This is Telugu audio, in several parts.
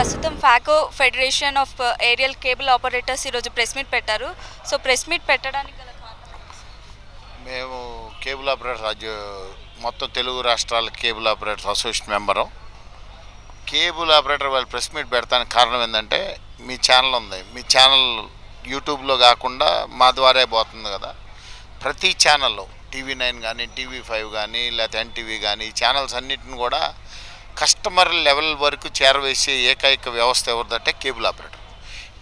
ప్రస్తుతం phaco federation of uh, aerial cable operators ఈరోజు ప్రెస్ మీట్ పెట్టారు. సో ప్రెస్ మీట్ పెట్టడానికి గల కారణం మేము కేబుల్ ఆపరేటర్స్ మొత్తం తెలుగు రాష్ట్రాల cable operators association member. Cable operator వాళ్ళు ప్రెస్ మీట్ పెడతానికి కారణం ఏంటంటే మీ ఛానల్ ఉంది. మీ ఛానల్ యూట్యూబ్లో కాకుండా మా ద్వారా పోతుంది కదా. ప్రతి ఛానల్లో టీవీ నైన్ కానీ టీవీ ఫైవ్ కానీ లేకపోతే ఎన్టీవీ కానీ ఛానల్స్ అన్నిటిని కూడా కస్టమర్ లెవెల్ వరకు చేరవేసే ఏకైక వ్యవస్థ ఎవరిదంటే కేబుల్ ఆపరేటర్.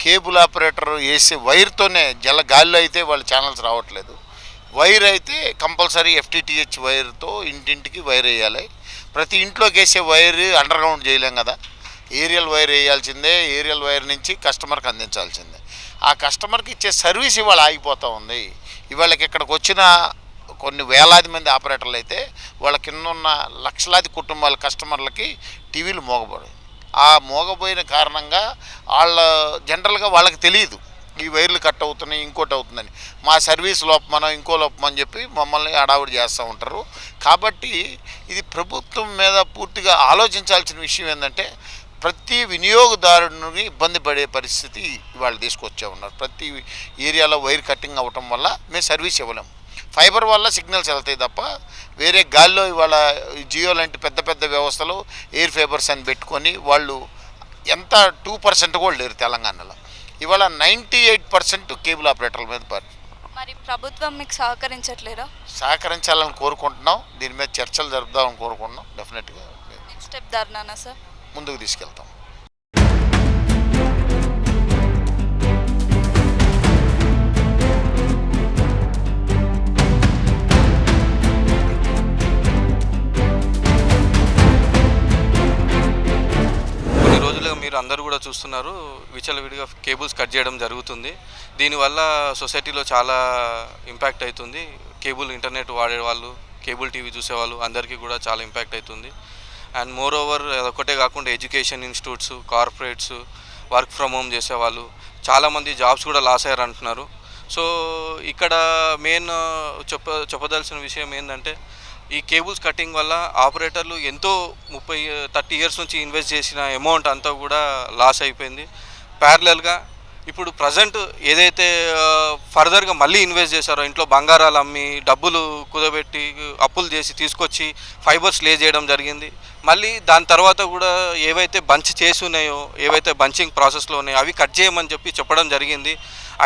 కేబుల్ ఆపరేటర్ వేసే వైర్తోనే జల గాలిలో అయితే వాళ్ళ ఛానల్స్ రావట్లేదు. వైర్ అయితే కంపల్సరీ ఎఫ్టీటీహెచ్ వైర్తో ఇంటింటికి వైర్ వేయాలి. ప్రతి ఇంట్లోకి వేసే వైర్ అండర్గ్రౌండ్ చేయలేం కదా. ఏరియల్ వైర్ వేయాల్సిందే ఏరియల్ వైర్ నుంచి కస్టమర్కి అందించాల్సిందే. ఆ కస్టమర్కి ఇచ్చే సర్వీస్ ఇవాళ ఆగిపోతూ ఉంది. ఇవాళకి ఇక్కడికి వచ్చిన కొన్ని వేలాది మంది ఆపరేటర్లు అయితే వాళ్ళ కింద ఉన్న లక్షలాది కుటుంబాల కస్టమర్లకి టీవీలు మోగబడి ఆ మోగబోయిన కారణంగా వాళ్ళ జనరల్గా వాళ్ళకి తెలియదు. ఈ వైర్లు కట్ అవుతున్నాయి ఇంకోటి అవుతుందని. మా సర్వీస్ లోపమనం ఇంకో లోపమని చెప్పి మమ్మల్ని అడావుడి చేస్తూ ఉంటారు. కాబట్టి ఇది ప్రభుత్వం మీద పూర్తిగా ఆలోచించాల్సిన విషయం ఏంటంటే ప్రతి వినియోగదారుని ఇబ్బంది పడే పరిస్థితి ఇవాళ తీసుకొచ్చే ఉన్నారు ప్రతి ఏరియాలో వైర్ కట్టింగ్ అవ్వటం వల్ల మేము సర్వీస్ ఇవ్వలేము ఫైబర్ వల్ల సిగ్నల్స్ వెళ్తాయి తప్ప వేరే గాల్లో ఇవాళ జియో లాంటి పెద్ద పెద్ద వ్యవస్థలు ఎయిర్ ఫైబర్స్ అని పెట్టుకొని వాళ్ళు ఎంత టూ పర్సెంట్ కూడా లేరు తెలంగాణలో. ఇవాళ నైంటీ ఎయిట్ పర్సెంట్ కేబుల్ ఆపరేటర్ల మీద పడి మరి ప్రభుత్వం మీకు సహకరించట్లేరా సహకరించాలని కోరుకుంటున్నాం. దీని మీద చర్చలు జరుపుదామని కోరుకుంటున్నాం. డెఫినెట్గా నెక్స్ట్ స్టెప్ ధర్నానా సార్ ముందుకు తీసుకెళ్తాం. కూడా చూస్తున్నారు. విచలవిడిగా కేబుల్స్ కట్ చేయడం జరుగుతుంది. దీనివల్ల సొసైటీలో చాలా ఇంపాక్ట్ అవుతుంది కేబుల్ ఇంటర్నెట్ వాడే వాళ్ళు కేబుల్ టీవీ చూసేవాళ్ళు అందరికీ కూడా చాలా ఇంపాక్ట్ అవుతుంది అండ్ మోర్ ఓవర్ అదొకటే కాకుండా education institutes corporates work from home చేసేవాళ్ళు చాలామంది జాబ్స్ కూడా లాస్ అయ్యారు అంటున్నారు సో ఇక్కడ మెయిన్ చెప్ప చెప్పదలసిన విషయం ఏంటంటే ఈ కేబుల్స్ కటింగ్ వల్ల ఆపరేటర్లు ఎంతో ముప్పై థర్టీ ఇయర్స్ నుంచి ఇన్వెస్ట్ చేసిన అమౌంట్ అంతా కూడా లాస్ అయిపోయింది. ప్యారలల్గా ఇప్పుడు ప్రజెంట్ ఏదైతే ఫర్దర్గా మళ్ళీ ఇన్వెస్ట్ చేశారో ఇంట్లో బంగారాలు అమ్మి డబ్బులు కుదబెట్టి అప్పులు చేసి తీసుకొచ్చి ఫైబర్స్ లే చేయడం జరిగింది. మళ్ళీ దాని తర్వాత కూడా ఏవైతే బంచ్ చేసి ఉన్నాయో ఏవైతే బంచింగ్ ప్రాసెస్లో ఉన్నాయో అవి కట్ చేయమని చెప్పి చెప్పడం జరిగింది.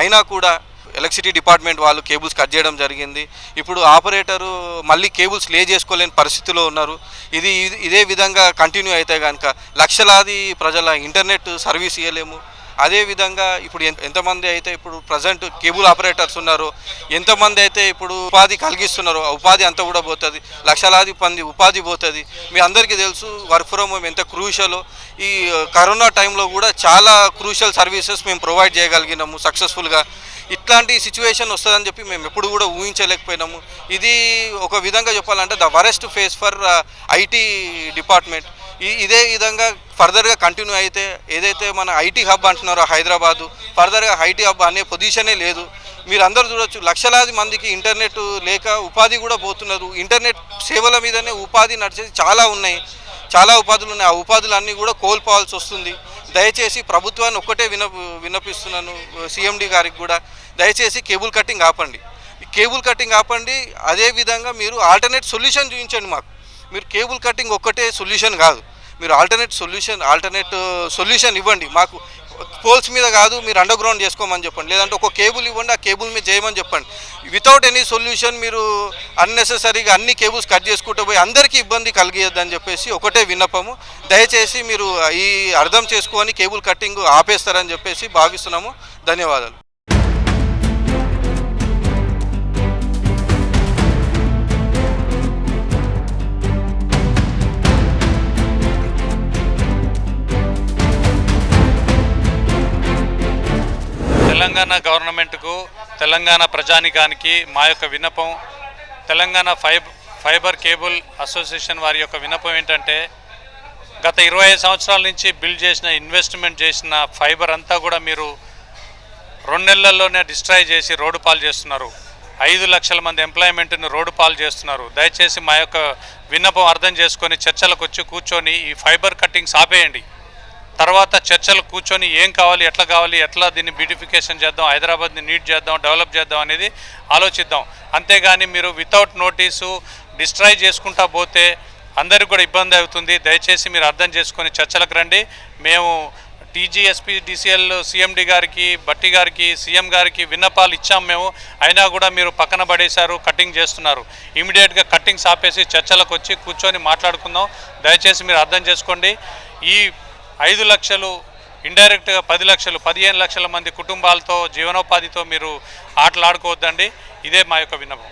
అయినా కూడా ఎలక్ట్రిసిటీ డిపార్ట్మెంట్ వాళ్ళు కేబుల్స్ కట్ చేయడం జరిగింది. ఇప్పుడు ఆపరేటరు మళ్ళీ కేబుల్స్ లే చేసుకోలేని పరిస్థితిలో ఉన్నారు. ఇది ఇది- ఇదే విధంగా కంటిన్యూ అయితే కనుక లక్షలాది ప్రజల ఇంటర్నెట్ సర్వీస్ ఇవ్వలేము అదేవిధంగా ఇప్పుడు ఎంత- ఎంతమంది అయితే ఇప్పుడు ప్రజెంట్ కేబుల్ ఆపరేటర్స్ ఉన్నారో ఎంతమంది అయితే ఇప్పుడు ఉపాధి కలిగిస్తున్నారో ఆ ఉపాధి అంతా కూడా పోతుంది. లక్షలాది మంది ఉపాధి పోతుంది. మీ అందరికీ తెలుసు వర్క్ ఫ్రమ్ హోమ్ ఎంత క్రూషలో ఈ కరోనా టైంలో కూడా చాలా క్రూషల్ సర్వీసెస్ మేము ప్రొవైడ్ చేయగలిగినాము సక్సెస్ఫుల్గా. ఇట్లాంటి సిచ్యువేషన్ వస్తుందని చెప్పి మేము ఎప్పుడు కూడా ఊహించలేకపోయినాము. ఇది ఒక విధంగా చెప్పాలంటే the worst phase for IT department. ఇదే విధంగా ఫర్దర్గా కంటిన్యూ అయితే ఏదైతే మన ఐటీ హబ్ అంటున్నారో హైదరాబాదు ఫర్దర్గా ఐటీ హబ్ అనే పొజిషనే లేదు. మీరు అందరూ చూడొచ్చు లక్షలాది మందికి ఇంటర్నెట్ లేక ఉపాధి కూడా పోతున్నారు. ఇంటర్నెట్ సేవల మీదనే ఉపాధి నడిచేది చాలా ఉన్నాయి. చాలా ఉపాధులు ఉన్నాయి. ఆ ఉపాధులన్నీ కూడా కోల్పోవాల్సి వస్తుంది. దయచేసి ప్రభుత్వాన్ని ఒక్కటే విన విన్నపిస్తున్నాను సీఎండి గారికి కూడా. దయచేసి కేబుల్ కట్టింగ్ ఆపండి. కేబుల్ కట్టింగ్ ఆపండి. అదే విధంగా మీరు ఆల్టర్నేట్ సొల్యూషన్ చూపించండి మాకు. మీరు కేబుల్ కట్టింగ్ ఒక్కటే సొల్యూషన్ కాదు. మీరు ఆల్టర్నేట్ సొల్యూషన్ ఆల్టర్నేట్ సొల్యూషన్ ఇవ్వండి. మాకు పోల్స్ మీద కాదు మీరు అండర్ గ్రౌండ్ చేసుకోమని చెప్పండి. లేదంటే ఒక కేబుల్ ఇవ్వండి ఆ కేబుల్ మీద చేయమని చెప్పండి. వితౌట్ ఎనీ సొల్యూషన్ మీరు అన్నెసెసరీగా అన్ని కేబుల్స్ కట్ చేసుకుంటూ పోయి అందరికీ ఇబ్బంది కలిగేద్దని చెప్పేసి ఒకటే విన్నపము. దయచేసి మీరు ఈ అర్థం చేసుకొని కేబుల్ కట్టింగ్ ఆపేస్తారని చెప్పేసి భావిస్తున్నాము. ధన్యవాదాలు. తెలంగాణ గవర్నమెంట్కు తెలంగాణ ప్రజానికానికి మా యొక్క విన్నపం తెలంగాణ ఫైబ్ ఫైబర్ కేబుల్ అసోసియేషన్ వారి యొక్క విన్నపం ఏంటంటే గత ఇరవై ఐదు సంవత్సరాల నుంచి బిల్డ్ చేసిన ఇన్వెస్ట్మెంట్ చేసిన ఫైబర్ అంతా కూడా మీరు రెండు నెలల్లోనే డిస్ట్రాయ్ చేసి రోడ్డు పాలు చేస్తున్నారు. ఐదు లక్షల మంది ఎంప్లాయ్మెంట్ను రోడ్డు పాలు చేస్తున్నారు. దయచేసి మా యొక్క విన్నపం అర్థం చేసుకొని చర్చలకు వచ్చి కూర్చొని ఈ ఫైబర్ కట్టింగ్స్ ఆపేయండి. తర్వాత చర్చలు కూర్చొని ఏం కావాలి ఎట్లా కావాలి ఎట్లా దీన్ని బ్యూటిఫికేషన్ చేద్దాం హైదరాబాద్ని నీట్ చేద్దాం డెవలప్ చేద్దాం అనేది ఆలోచిద్దాం. అంతేగాని మీరు వితౌట్ నోటీసు డిస్ట్రాయ్ చేసుకుంటా పోతే అందరికి కూడా ఇబ్బంది అవుతుంది. దయచేసి మీరు అర్థం చేసుకొని చర్చలకు రండి. మేము టీజీఎస్పీ డిసిఎల్ సీఎండి గారికి బట్టి గారికి సీఎం గారికి విన్నపాలు ఇచ్చాం మేము. అయినా కూడా మీరు పక్కన పడేశారు కటింగ్ చేస్తున్నారు. ఇమీడియట్గా కటింగ్స్ ఆపేసి చర్చలకు వచ్చి కూర్చొని మాట్లాడుకుందాం. దయచేసి మీరు అర్థం చేసుకోండి. ఈ ఐదు లక్షలు ఇండైరెక్ట్గా పది లక్షలు పదిహేను లక్షల మంది కుటుంబాలతో జీవనోపాధితో మీరు ఆటలాడుకోవద్దండి. ఇదే మా యొక్క విన్నపం.